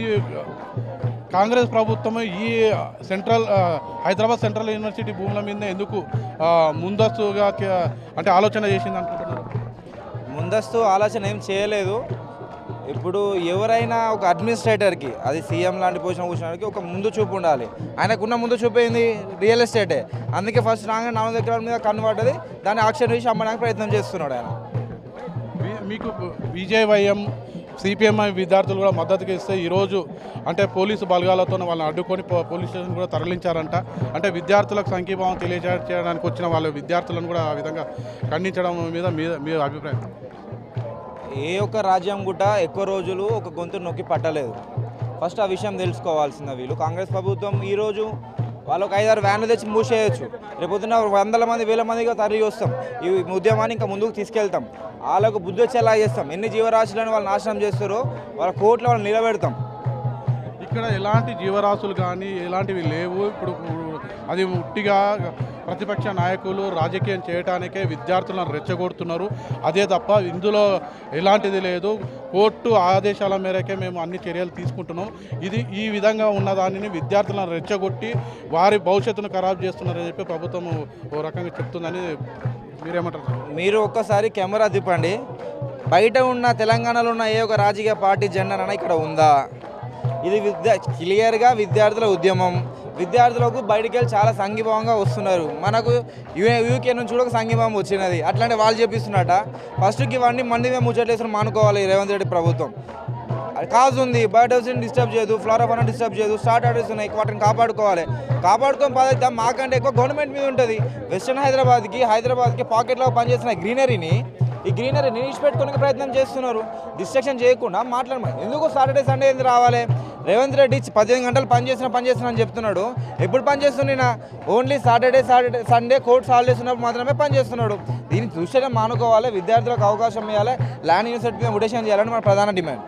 ఈ కాంగ్రెస్ ప్రభుత్వం ఈ సెంట్రల్ హైదరాబాద్ సెంట్రల్ యూనివర్సిటీ భూముల మీద ఎందుకు ముందస్తుగా అంటే ఆలోచన చేసింది అనుకుంటున్నారు? ముందస్తు ఆలోచన ఏం చేయలేదు. ఇప్పుడు ఎవరైనా ఒక అడ్మినిస్ట్రేటర్కి అది సీఎం లాంటి పొజిషన్ కూర్చోడానికి ఒక ముందు చూపు ఉండాలి. ఆయనకున్న ముందు చూపు ఏంది? రియల్ ఎస్టేటే. అందుకే ఫస్ట్ రాగా నాలుగు ఎకరాల మీద కన్ను పడ్డది. దాన్ని ఆక్షన్ వేసి అమ్మడానికి ప్రయత్నం చేస్తున్నాడు ఆయన. మీకు బీజేవైఎం సిపిఎంఐ విద్యార్థులు కూడా మద్దతుగా ఇస్తే ఈరోజు అంటే పోలీసు బలగాలతో వాళ్ళని అడ్డుకొని పోలీస్ స్టేషన్ కూడా తరలించారంట. అంటే విద్యార్థులకు సంఘీభావం తెలియజేయడానికి వచ్చిన వాళ్ళ విద్యార్థులను కూడా ఆ విధంగా ఖండించడం మీద మీ మీ అభిప్రాయం? ఏ ఒక్క రాజ్యం కూడా ఎక్కువ రోజులు ఒక గొంతు నొక్కి పట్టలేదు. ఫస్ట్ ఆ విషయం తెలుసుకోవాల్సింది వీళ్ళు. కాంగ్రెస్ ప్రభుత్వం ఈరోజు వాళ్ళు ఒక ఐదారు వ్యాన్లు తెచ్చి మూసేయచ్చు. రేపొద్దున వందల మంది వేల మందిగా తరలి వస్తాం. ఈ ఉద్యమాన్ని ఇంకా ముందుకు తీసుకెళ్తాం. వాళ్ళకు బుద్ధి వచ్చేలా చేస్తాం. ఎన్ని జీవరాశులను వాళ్ళు నాశనం చేస్తారో వాళ్ళ కోట్లు వాళ్ళు నిలబెడతాం. ఇక్కడ ఎలాంటి జీవరాశులు కానీ ఎలాంటివి లేవు. ఇప్పుడు అది ఉట్టిగా ప్రతిపక్ష నాయకులు రాజకీయం చేయడానికే విద్యార్థులను రెచ్చగొడుతున్నారు. అదే తప్ప ఇందులో ఎలాంటిది లేదు. కోర్టు ఆదేశాల మేరకే మేము అన్ని చర్యలు తీసుకుంటున్నాం. ఇది ఈ విధంగా ఉన్న దానిని విద్యార్థులను రెచ్చగొట్టి వారి భవిష్యత్తును ఖరాబ్ చేస్తున్నారని చెప్పి ప్రభుత్వం ఓ రకంగా చెప్తుందని మీరేమంటారు మీరు ఒక్కసారి కెమెరా తిప్పండి బయట ఉన్న తెలంగాణలో ఉన్న ఏ ఒక రాజకీయ పార్టీ జెండానైనా ఇక్కడ ఉందా? ఇది విద్యా క్లియర్గా విద్యార్థుల ఉద్యమం. విద్యార్థులకు బయటికి వెళ్ళి చాలా సంఘీభావంగా వస్తున్నారు. మనకు యూకే నుంచి కూడా ఒక సంఘీభావం వచ్చినది. అట్లాంటి వాళ్ళు చెప్పిస్తున్నట ఫస్ట్కి ఇవన్నీ మంది మేము ముచ్చట్లేసిన మానుకోవాలి రేవంత్ రెడ్డి ప్రభుత్వం. అది కాజ్ ఉంది. బయోడైవర్సిటీని డిస్టర్బ్ చేయదు. ఫ్లోరాఫానా డిస్టర్బ్ చేయదు. స్టార్ట్ ఆర్డర్స్ ఉన్నాయి. వాటిని కాపాడుకోవాలి. కాపాడుకోని బాధ్యత మాకంటే ఎక్కువ గవర్నమెంట్ మీద ఉంటుంది. వెస్ట్రన్ హైదరాబాద్కి హైదరాబాద్కి పాకెట్లో పనిచేసిన గ్రీనరీని ఈ గ్రీనరీని నిలిచిపెట్టుకునే ప్రయత్నం చేస్తున్నారు. డిస్ట్రక్షన్ చేయకుండా మాట్లాడమని. ఎందుకు సాటర్డే సండే ఎందుకు రావాలి? రేవంత్ రెడ్డి పదిహేను గంటలు పని చేసిన పని అని చెప్తున్నాడు. ఎప్పుడు పని చేస్తున్నా only Saturday Saturday Sunday courts holidays ఉన్నప్పుడు మాత్రమే పని చేస్తున్నాడు. దీన్ని దృష్టిలో మానుకోవాలి విద్యార్థులకు అవకాశం ఇవ్వాలి ల్యాండ్ యూనివర్సిటీ మీద ఉడేషన్ చేయాలని మన ప్రధాన డిమాండ్.